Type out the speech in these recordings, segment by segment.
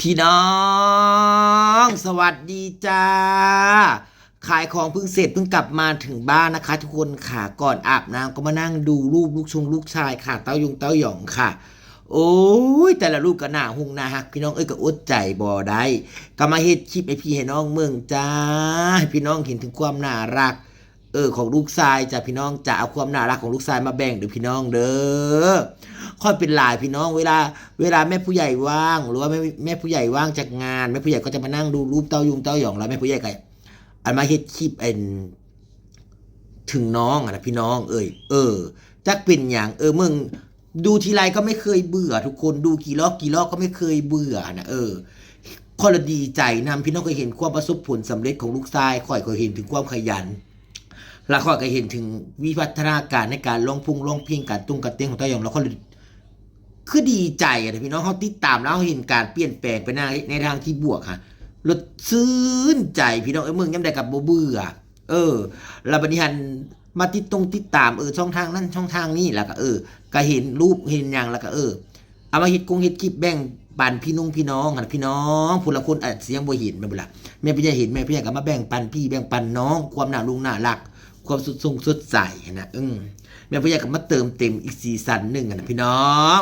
พี่น้อง สวัสดีจ้า ขายของเพิ่งเสร็จเพิ่งกลับมาถึงบ้านนะคะ ทุกคนค่ะ ก่อนอาบน้ำก็มานั่งดูรูปลูกชงลูกชายค่ะ เต้ายงเต้าหยองค่ะ โอ้ย แต่ละรูปก็หน้าหุงหนาฮักพี่น้องเอ้ยก็อดใจบ่ได้ก็มาเฮ็ดคลิปให้พี่ให้น้องเมืองจ้าให้พี่น้องเห็นถึงความน่ารัก เออของลูกชายจ้ะพี่น้องจะเอาความน่ารักของลูกชายมาแบ่งเด้อพี่น้องเด้อ ค่อยเป็นหลายพี่น้อง เวลา เวลาแม่ผู้ใหญ่ว่าง หรือว่าแม่แม่ผู้ใหญ่ว่างจากงานแม่ผู้ใหญ่ก็จะมานั่งดูรูปเต้ายุงเต้าหยองแล้วแม่ผู้ใหญ่ก็อันมาเฮ็ดคลิปเอ็นถึงน้องอะนะพี่น้อง เอ้ยเออจักเป็นอย่างเออมึงดูทีไรก็ไม่เคยเบื่อ ทุกคนดูกี่รอบกี่รอบก็ไม่เคยเบื่อนะเออคนละดีใจนำพี่น้องเคยเห็นความประสบผลสำเร็จของลูกชายค่อยเคยเห็นถึงความขยันแล้วค่อยก็เห็นถึงวิวัฒนาการในการร้องพุ่งร้องเพลงการตุ้งการเต้นของเต้ายองแล้วก็เลย คือดีใจอะนะพี่น้องเขาติดตามแล้วเขาเห็นการเปลี่ยนแปลงไปในในทางที่บวกค่ะรถซื่นใจพี่น้องเอ้ยมึงยังได้กับโบเบื่อเออแล้วบัดนี้หันมาติดตรงติดตามเออช่องทางนั่นช่องทางนี่แล้วก็เออ ก็เห็นรูปเห็นอย่างแล้วก็เออ เอามาเฮ็ดกงเฮ็ดคลิปแบ่งปันพี่นุ่งพี่น้องหันพี่น้องผู้ละคนอาจเสียงบ่เห็นแม่นบ่ล่ะแม่พี่ใหญ่เห็นแม่พี่ใหญ่ก็มาแบ่งปันพี่แบ่งปันน้อง ความหนาลุงหน่ารัก ความสุดทรงสุดใสนะอืมแม่พี่ใหญ่ก็มาเติมเต็มอีกซีซั่นหนึ่งอะนะพี่น้อง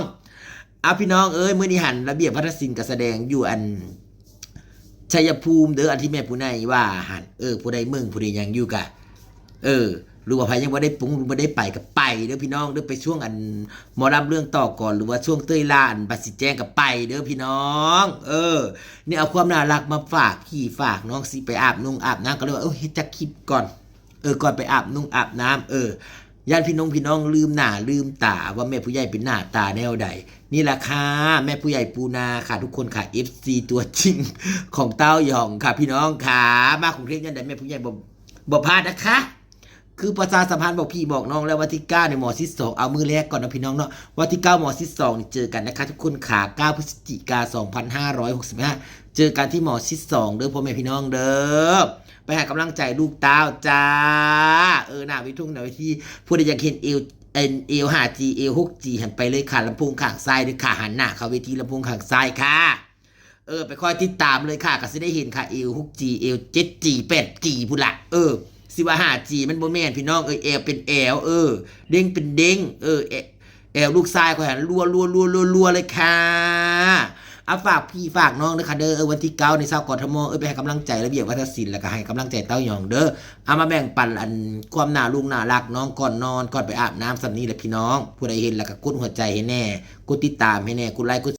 เอาพี่น้องเอ้ยมื้อนี้หันระเบียบวัฒนศิลป์ก็แสดงอยู่อันชัยภูมิเด้ออันที่แม่ผู้ใดว่าหันเออผู้ใดเมืองผู้ใดยังอยู่กะ เออรือว่าใครยังไม่ได้ปรุงรือไม่ได้ไปกับไปเด้อพี่น้องเด้อไปช่วงอันมอรับเรื่องต่อก่อนหรือว่าช่วงเต้ยล่าอันบัตรสิแจ้งกับไปเด้อพี่น้อง เออเนี่ยเอาความน่ารักมาฝากพี่ฝากน้องสิไปอาบนุ่งอาบน้ำก็เลยว่าเออเฮ็ดจักคลิปก่อนเออก่อนไปอาบนุ่งอาบน้ำเออ ญาติพี่น้องพี่น้องลืมหน้าลืมตาว่าแม่ผู้ใหญ่เป็นหน้าตาแนวใด นี่แหละค่ะแม่ผู้ใหญ่ปูนาค่ะทุกคนค่ะ FC ตัวจริงของเต้าหยองค่ะ พี่น้องค่ะมาของเทพยันใดแม่ผู้ใหญ่บ่บ่พลาดนะคะคือประชาสัมพันธ์บอกพี่บอกน้องแล้ววันที่9ในหมอที่สองเอามือแรกก่อนนะพี่น้องเนาะวันที่9หมอที่สองนี่เจอกันนะคะทุกคนขา9พฤศจิกา2565 เจอกันที่หมอที่สองเด้อพ่อแม่พี่น้องเด้อ ไปหากำลังใจลูกเต้าจ้า เออหน้าวิทุ่งหน้าวิที่ผู้ใดอยากเห็นเอวเอ็นเอวหาจีเอวหกจีหันไปเลยค่ะลำโพงข้างซ้ายด้วยค่ะหันหน้าเข้าเวทีลำโพงข้างซ้ายค่ะเออไปคอยติดตามเลยค่ะก็สิได้เห็นค่ะเอวหกจีเอวเจ็ดจีแปดจีพุ่นละเออสิว่าหาจีมันโบแมนพี่น้องเออแอลเป็นแอลเออ เด้งเป็นเด้งเออแอลลูกชายก็หันรัวรัวรัวรัวรัวเลยค่ะ อาฝากพี่ฝากน้องเด้อค่ะเด้อเออวันที่เก้าในเช้ากอทมเออไปให้กำลังใจระเบียบวัฒนศิลป์แล้วก็ให้กำลังใจเต้าหยองเด้อเอามาแบ่งปันอันความน่าลุงน่ารักน้องก่อนนอนก่อนไปอาบน้ำสันนี้แหละพี่น้องผู้ใดเห็นแล้วก็กดหัวใจให้แน่กดติดตามให้แน่กดไลค์กด